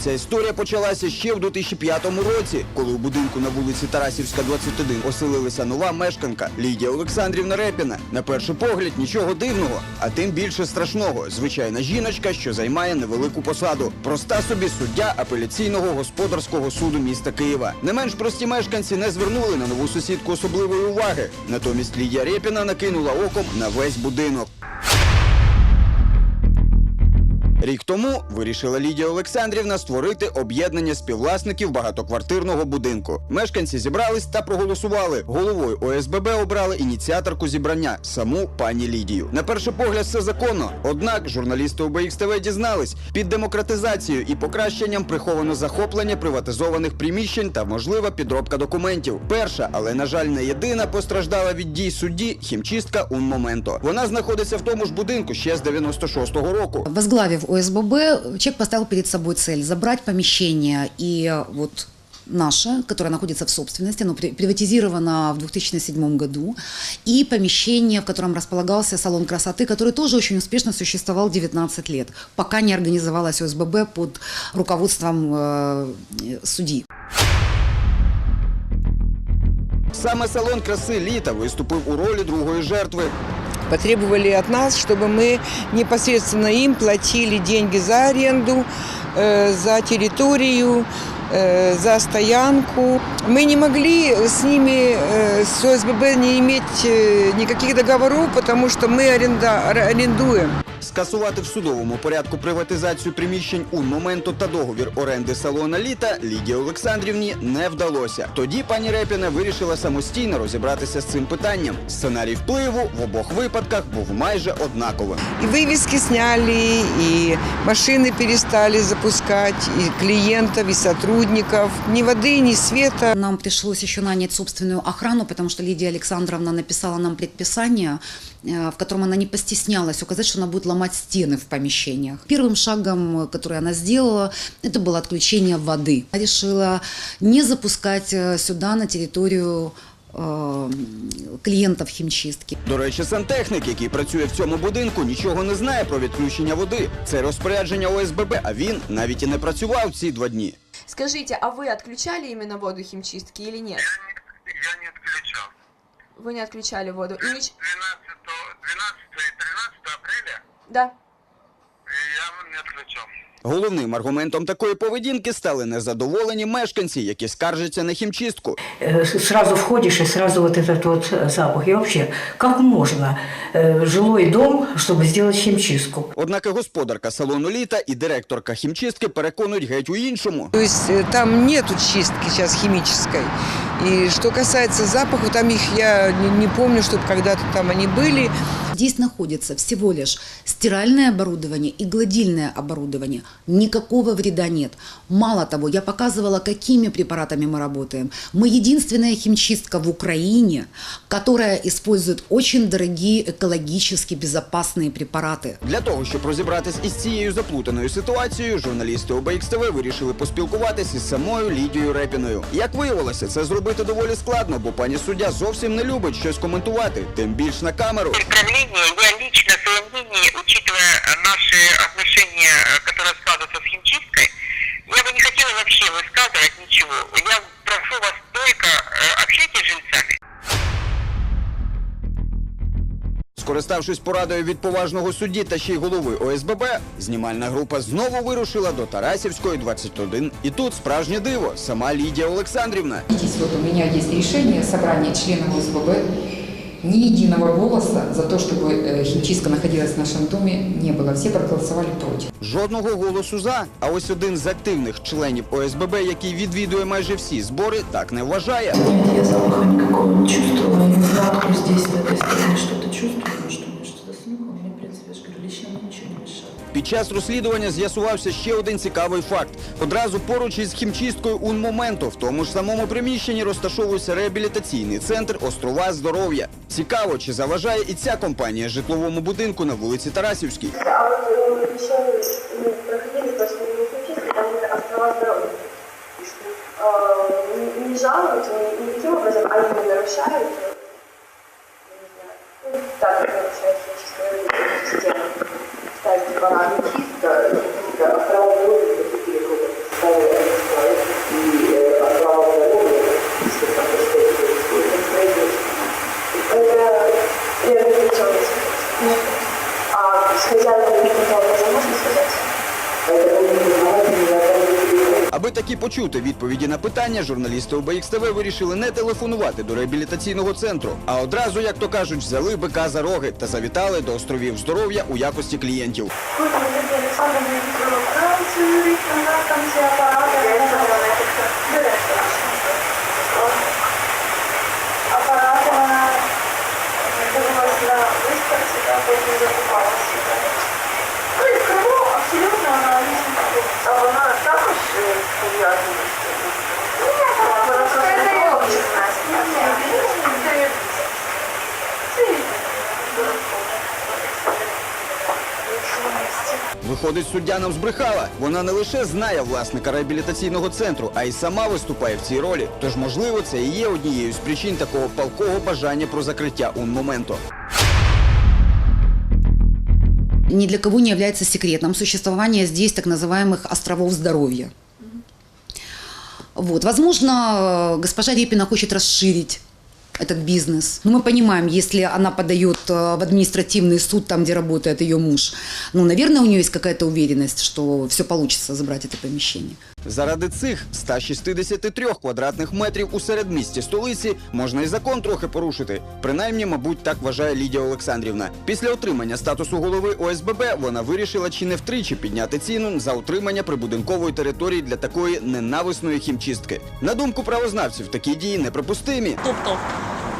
Ця історія почалася ще в 2005 році, коли у будинку на вулиці Тарасівська, 21 оселилася нова мешканка Лідія Олександрівна Репіна. На перший погляд нічого дивного, а тим більше страшного. Звичайна жіночка, що займає невелику посаду. Проста собі суддя апеляційного господарського суду міста Києва. Не менш прості мешканці не звернули на нову сусідку особливої уваги. Натомість Лідія Репіна накинула оком на весь будинок. Рік тому вирішила Лідія Олександрівна створити об'єднання співвласників багатоквартирного будинку. Мешканці зібрались та проголосували. Головою ОСББ обрали ініціаторку зібрання саму пані Лідію. На перший погляд все законно. Однак журналісти ОБХ ТВ дізнались, під демократизацією і покращенням приховано захоплення приватизованих приміщень та можлива підробка документів. Перша, але на жаль, не єдина постраждала від дій судді хімчистка Унмоменто. Вона знаходиться в тому ж будинку ще з 96-го року. Возглавив ОСББ, человек поставил перед собой цель забрать помещение и э, вот наше, которое находится в собственности, оно при- приватизировано в 2007 году, и помещение, в котором располагался салон красоты, который тоже очень успешно существовал 19 лет, пока не организовалась ОСББ под руководством э, судьи. Саме салон краси літа виступив у ролі другої жертви. потребовали от нас, чтобы мы непосредственно им платили деньги за аренду, э, за территорию, э, за стоянку. Мы не могли с ними, э, с ОСББ, не иметь э, никаких договоров, потому что мы аренда, арендуем. Скасувати в судовому порядку приватизацію приміщень у моменту та договір оренди салона літа Лідії Олександрівні не вдалося. Тоді пані Репіна вирішила самостійно розібратися з цим питанням. Сценарій впливу в обох випадках був майже однаковим. И вывески сняли, и машины перестали запускать, и клиентов, и сотрудников. Ни воды, ни света. Нам пришлось еще нанять собственную охрану, потому что Лидия Александровна написала нам предписание, э, в котором она не постеснялась указать, что она будет ломать стены в помещениях. Первым шагом, э, который она сделала, это было отключение воды. Она решила не запускать э, сюда, на территорию э, клиентов химчистки. До речі, сантехнік, який працює в цьому будинку, нічого не знає про відключення води. Це розпорядження ОСББ, а він навіть і не працював ці два дні. Скажите, а вы отключали именно воду химчистки или нет? Я не отключал. Вы не отключали воду. И 12, Да. я не отключал. Головним аргументом такої поведінки стали незадоволені мешканці, які скаржаться на хімчистку. Э, сразу входишь и сразу вот этот вот э, запах. И вообще, как можно э, жилой дом, чтобы сделать химчистку? Однак і господарка салону літа і директорка хімчистки переконують геть у іншому. То есть э, там нету чистки сейчас химической. И что касается запахов, там их я не, не помню, чтобы когда-то там они были. Здесь находится всего лишь стиральное оборудование и гладильное оборудование. Никакого вреда нет. Мало того, я показывала, какими препаратами мы работаем. Мы единственная химчистка в Украине, которая использует очень дорогие экологически безопасные препараты. Для того, щоб розібратись із цією заплутаною ситуацією, журналісти ОБХ ТВ вирішили поспілкуватись із самою Лідією Репіною. Як виявилося, це зробити доволі складно, бо пані суддя зовсім не любить щось коментувати, тим більш на камеру. Правление, я лично свое мнение, учитывая наши отношения, э, которые складываются с химчисткой, я бы не хотела вообще высказывать ничего. Я прошу вас только э, общайтесь с жильцами. Скориставшись порадою від поважного судді та ще й голови ОСББ, знімальна група знову вирушила до Тарасівської 21. І тут справжнє диво, сама Лідія Олександрівна. Видите, вот у меня есть решение собрания членов ОСББ. Ни единого голоса за то, чтобы э, химчистка находилась в нашем доме, не было. Все проголосовали против. Жодного голосу за. А ось один з активних членів ОСББ, який відвідує майже всі збори, так не вважає. Нет, я запаха никакого не чувствовала. Не знаю, кто здесь, в этой стране, что-то чувствует, может, Під час розслідування з'ясувався ще один цікавий факт. Одразу поруч із хімчисткою «Унмоменту» в тому ж самому приміщенні розташовується реабілітаційний центр Острова здоров'я. Цікаво, чи заважає і ця компанія житловому будинку на вулиці Тарасівській. А вот э, еще мы проходили просто не химчистку, там именно острова здоровья. Э, не- Не жалуются ни- никаким образом, а именно нарушают, э, я не знаю, ну, так как нарушают химическую систему. takzvaný přístroj, na opravu mluví, který jako představuje přístroj i opravu mluví, se tam prostě realizuje člověk. A speciální výkon toho možnosti se Аби таки почути відповіді на питання, журналісти ОБХ ТВ вирішили не телефонувати до реабілітаційного центру, а одразу, як то кажуть, взяли бика за роги та завітали до островів здоров'я у якості клієнтів. Какой там Лидия Александровна видела Францию, она там все аппараты. Директор. Аппараты она дивилась на виставці, та потім закупала себе. Ну і в Криму абсолютно аналогічно. А вона також пов'язана з цим? Ні, вона просто Виходить, суддя нам збрехала. Вона не лише знає власника реабілітаційного центру, а й сама виступає в цій ролі. Тож, можливо, це і є однією з причин такого палкого бажання про закриття un моменту. Ни для кого не является секретом существование здесь так называемых островов здоровья. Вот. Возможно, э, госпожа Репина хочет расширить этот бизнес. Но мы понимаем, если она подает э, в административный суд, там, где работает ее муж, ну, наверное, у нее есть какая-то уверенность, что все получится забрать это помещение. Заради цих 163 квадратних метрів у середмісті столиці можна і закон трохи порушити. Принаймні, мабуть, так вважає Лідія Олександрівна. Після отримання статусу голови ОСББ вона вирішила чи не втричі підняти ціну за утримання прибудинкової території для такої ненависної хімчистки. На думку правознавців, такі дії неприпустимі. Тобто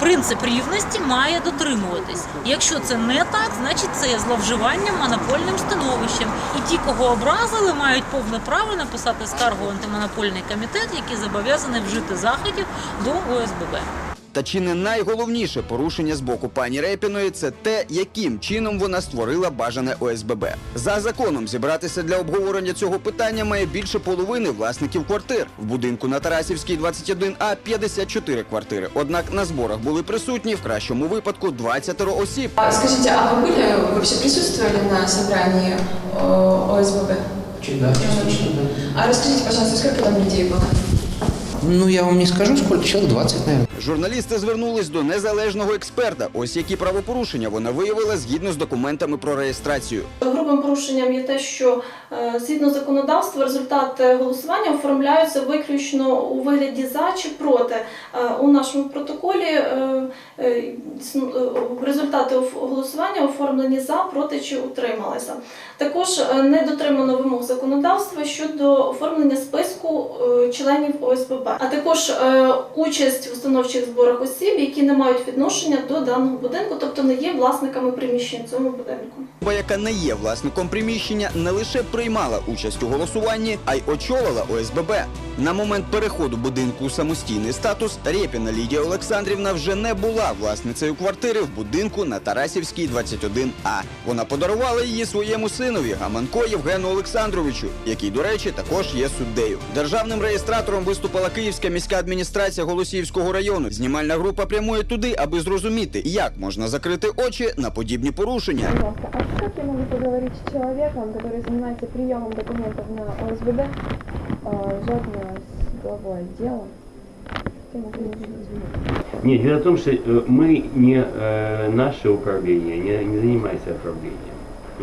принцип рівності має дотримуватись. Якщо це не так, значить це є зловживанням монопольним становищем. І ті, кого образили, мають повне право написати скаргу в антимонопольний комітет, який зобов'язаний вжити заходів до ОСББ. Та чи не найголовніше порушення з боку пані Репіної це те, яким чином вона створила бажане ОСББ. За законом зібратися для обговорення цього питання має більше половини власників квартир. В будинку на Тарасівській 21А 54 квартири. Однак на зборах були присутні в кращому випадку 20 осіб. А скажите, а вы были, вы вообще присутствовали на собрании э, ОСББ? Да, частично, да. А расскажите, пожалуйста, сколько там людей было? Ну, я вам не скажу, сколько, человек 20, наверное. Журналісти звернулись до незалежного експерта. Ось які правопорушення вона виявила згідно з документами про реєстрацію. Грубим порушенням є те, що е, згідно законодавства результати голосування оформляються виключно у вигляді за чи проти. Е, У нашому протоколі е, е, е, результати голосування оформлені за, проти чи утрималися. Також е, не дотримано вимог законодавства щодо оформлення списку е, членів ОСББ, а також е, участь в установчих зборах осіб, які не мають відношення до даного будинку, тобто не є власниками приміщень в цьому будинку. Особа, яка не є власником приміщення, не лише приймала участь у голосуванні, а й очолила ОСББ. На момент переходу будинку у самостійний статус Рєпіна Лідія Олександрівна вже не була власницею квартири в будинку на Тарасівській 21А. Вона подарувала її своєму синові Гаманко Євгену Олександровичу, який, до речі, також є суддею. Державним реєстратором виступила Київська міська адміністрація Голосіївського району. Знімальна група прямує туди, аби зрозуміти, як можна закрити очі на подібні порушення. Пожалуйста, а как я могу поговорить с человеком, который занимается приемом документов на ОСББ, э, желательно с главой отдела? Я могу Нет, дело в том, что э, мы не э, наше управление, не, не занимаемся оформлением.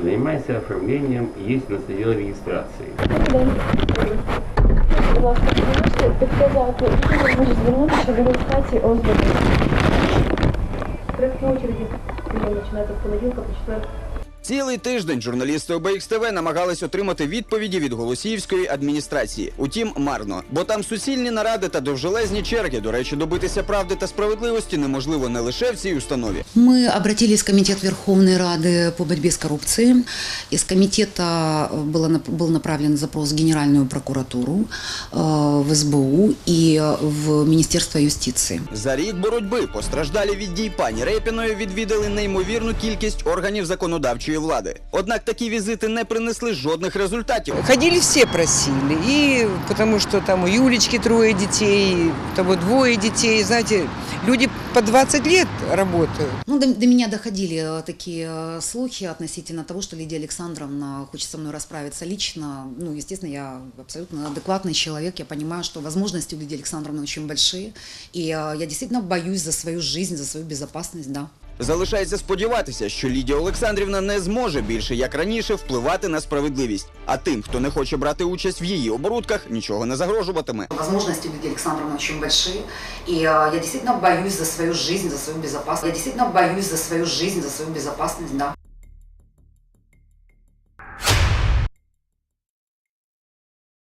Занимаемся оформлением, есть у нас отдел регистрации. Будь ласка, можете підказати, які можуть звернутися до реєстрації ОСББ? Порядку очереди починається з понеділка по четвер. Цілий тиждень журналісти ОБХ ТВ намагались отримати відповіді від Голосіївської адміністрації. Утім, марно, бо там суцільні наради та довжелезні черги. До речі, добитися правди та справедливості неможливо не лише в цій установі. Мы обратились в Комитет Верховной Рады по борьбе с коррупцией. Из комитета было, нап- был направлен запрос в Генеральную прокуратуру, э, в СБУ и в Министерство юстиции. За рік боротьби постраждалі від дій пані Репіної відвідали неймовірну кількість органів законодавчої влади. Однак такі візити не принесли жодних результатів. Ходили все просили, и потому что там у Юлечки трое детей, у того двое детей, знаете, люди по 20 лет работают. Ну, до, до меня доходили э, такие э, слухи относительно того, что Лидия Александровна хочет со мной расправиться лично. Ну, естественно, я абсолютно адекватный человек. Я понимаю, что возможности у Лидии Александровны очень большие. И э, я действительно боюсь за свою жизнь, за свою безопасность, да. Залишається сподіватися, що Лідія Олександрівна не зможе більше як раніше впливати на справедливість. А тим, хто не хоче брати участь в її оборудках, нічого не загрожуватиме. Возможности у Лидии Александровны очень большие. Я действительно боюсь за свою жизнь, за свою безопасность. Я действительно боюсь за свою жизнь, за свою безопасность.